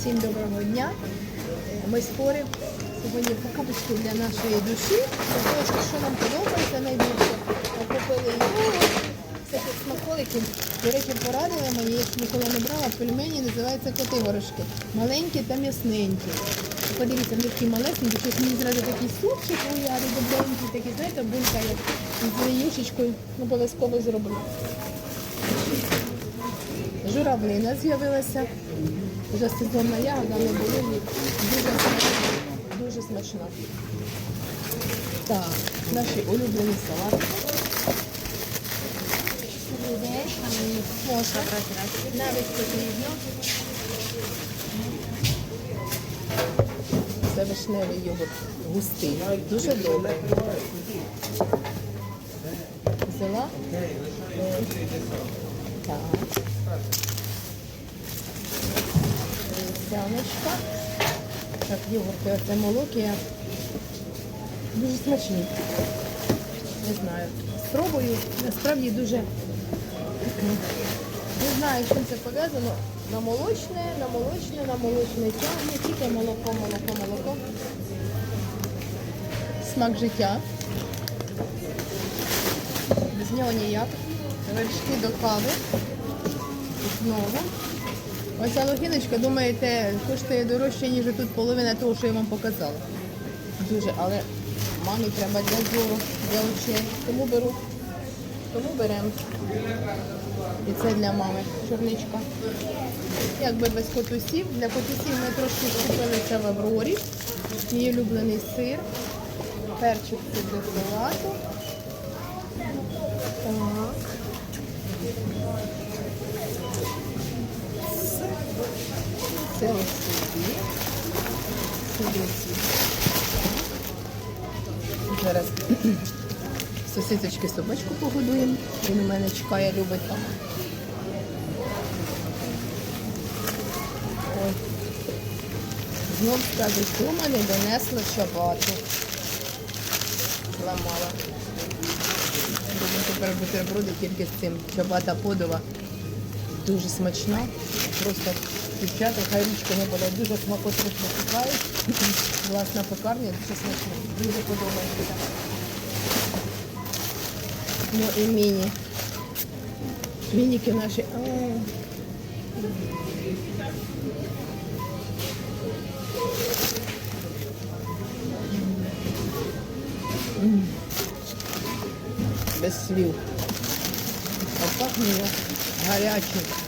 Всім доброго дня. Е, Ми споримо сьогодні покупочки для нашої душі. Для що- нам подобається найбільше. Купили його, всяких смаколиків. До речі, порадили мені, я ніколи не брала, пельмені називаються коти-горошки. Маленькі та м'ясненькі. Подивіться, вони такі малесенькі, щось мені зразу такий супчик уяві, добренький, такий, знаєте, булькає з яєчечкою. Обов'язково зроблю. Журавлина з'явилася. Вже сезонна ягода не було. ні. Дуже смачна. Дуже смачна. Так, наші улюблені салати. Можна навіть потрібно. Це вишневий йогурт густий. Дуже добре. Взяла. Так. Сяночка. Так, йогурти, оце молокі. Дуже смачні. Не знаю. Спробую. Насправді дуже не знаю, з чим це пов'язано. На молочне, на молочне, на молочне тягне, тільки молоко, молоко, молоко. Смак життя. Без нього ніяк. Вершки до кави. Знову. Оця логіночка, думаєте, коштує дорожче, ніж тут половина того, що я вам показала. Дуже, але мамі треба для зору, для очей. Тому беру. Тому беремо. І це для мами чорничка. Якби без котусів. Для котусів ми трошки купилися в Аврорі. Мій улюблений сир. Перчик це для салату. Це ось. Зараз сосисочки собачку погодуємо. Він у мене чекає, любить там. Знов скажу, що мене донесло чабату. Зламала. Думаю, тепер бутерброди тільки з цим. Чабата подова. Дуже смачна. Просто дівчата, хай ручки не буде. Дуже смакотно покупають. Власна пекарня, дуже смачна. Дуже подобається. Ну і міні. Мініки наші. Ай. М. Без слів. Як гарячий.